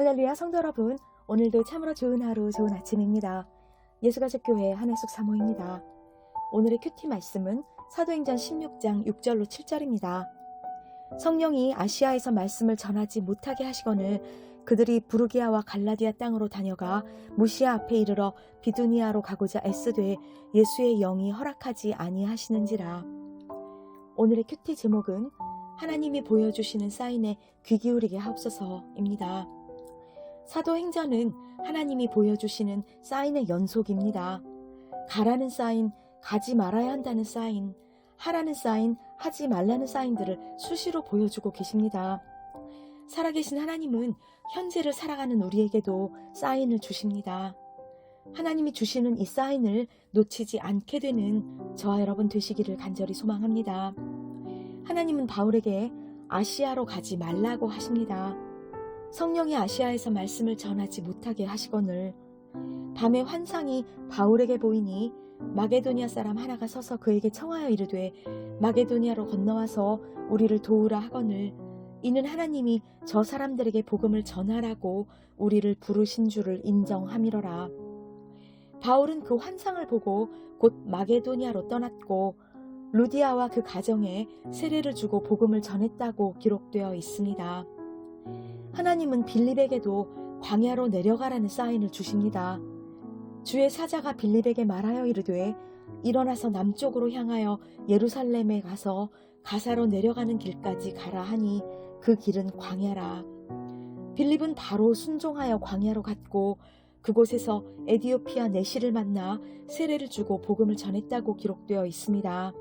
할렐루야 성도 여러분 오늘도 참으로 좋은 하루 좋은 아침입니다. 예수가족 교회 한혜숙 사모입니다. 오늘의 큐티 말씀은 사도행전 16장 6절로 7절입니다. 성령이 아시아에서 말씀을 전하지 못하게 하시거늘 그들이 부르기아와 갈라디아 땅으로 다녀가 무시아 앞에 이르러 비두니아로 가고자 애쓰되 예수의 영이 허락하지 아니하시는지라. 오늘의 큐티 제목은 하나님이 보여주시는 사인에 귀 기울이게 하옵소서입니다. 사도행전은 하나님이 보여주시는 사인의 연속입니다. 가라는 사인, 가지 말아야 한다는 사인, 하라는 사인, 하지 말라는 사인들을 수시로 보여주고 계십니다. 살아계신 하나님은 현재를 살아가는 우리에게도 사인을 주십니다. 하나님이 주시는 이 사인을 놓치지 않게 되는 저와 여러분 되시기를 간절히 소망합니다. 하나님은 바울에게 아시아로 가지 말라고 하십니다. 성령이 아시아에서 말씀을 전하지 못하게 하시거늘 밤에 환상이 바울에게 보이니 마게도니아 사람 하나가 서서 그에게 청하여 이르되 마게도니아로 건너와서 우리를 도우라 하거늘 이는 하나님이 저 사람들에게 복음을 전하라고 우리를 부르신 줄을 인정함이러라. 바울은 그 환상을 보고 곧 마게도니아로 떠났고 루디아와 그 가정에 세례를 주고 복음을 전했다고 기록되어 있습니다. 하나님은 빌립에게도 광야로 내려가라는 사인을 주십니다. 주의 사자가 빌립에게 말하여 이르되 일어나서 남쪽으로 향하여 예루살렘에 가서 가사로 내려가는 길까지 가라 하니 그 길은 광야라. 빌립은 바로 순종하여 광야로 갔고 그곳에서 에디오피아 내시를 만나 세례를 주고 복음을 전했다고 기록되어 있습니다.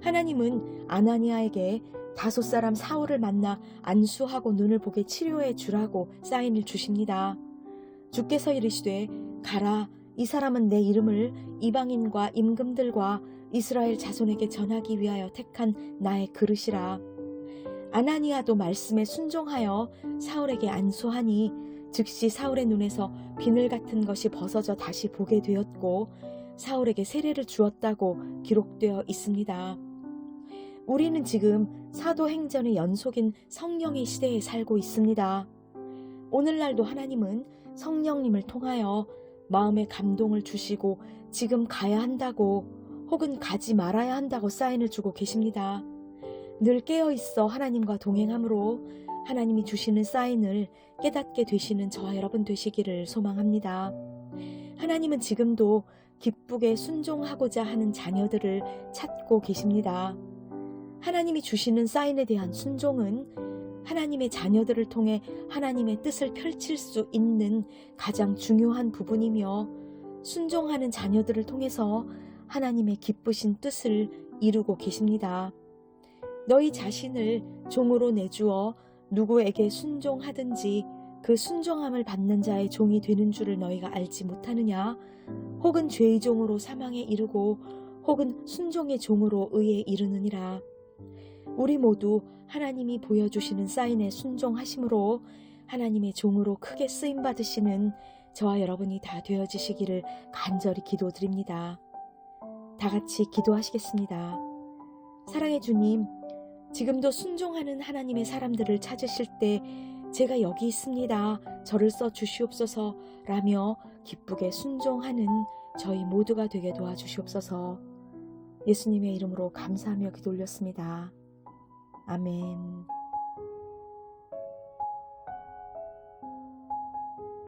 하나님은 아나니아에게 다섯 사람 사울을 만나 안수하고 눈을 보게 치료해 주라고 사인을 주십니다. 주께서 이르시되 가라 이 사람은 내 이름을 이방인과 임금들과 이스라엘 자손에게 전하기 위하여 택한 나의 그릇이라. 아나니아도 말씀에 순종하여 사울에게 안수하니 즉시 사울의 눈에서 비늘 같은 것이 벗어져 다시 보게 되었고 사울에게 세례를 주었다고 기록되어 있습니다. 우리는 지금 사도행전의 연속인 성령의 시대에 살고 있습니다. 오늘날도 하나님은 성령님을 통하여 마음의 감동을 주시고 지금 가야 한다고 혹은 가지 말아야 한다고 사인을 주고 계십니다. 늘 깨어 있어 하나님과 동행함으로 하나님이 주시는 사인을 깨닫게 되시는 저와 여러분 되시기를 소망합니다. 하나님은 지금도 기쁘게 순종하고자 하는 자녀들을 찾고 계십니다. 하나님이 주시는 사인에 대한 순종은 하나님의 자녀들을 통해 하나님의 뜻을 펼칠 수 있는 가장 중요한 부분이며 순종하는 자녀들을 통해서 하나님의 기쁘신 뜻을 이루고 계십니다. 너희 자신을 종으로 내주어 누구에게 순종하든지 그 순종함을 받는 자의 종이 되는 줄을 너희가 알지 못하느냐? 혹은 죄의 종으로 사망에 이르고 혹은 순종의 종으로 의에 이르느니라. 우리 모두 하나님이 보여주시는 사인에 순종하심으로 하나님의 종으로 크게 쓰임 받으시는 저와 여러분이 다 되어지시기를 간절히 기도드립니다. 다 같이 기도하시겠습니다. 사랑의 주님, 지금도 순종하는 하나님의 사람들을 찾으실 때 제가 여기 있습니다. 저를 써 주시옵소서 라며 기쁘게 순종하는 저희 모두가 되게 도와주시옵소서. 예수님의 이름으로 감사하며 기도 올렸습니다. 아멘.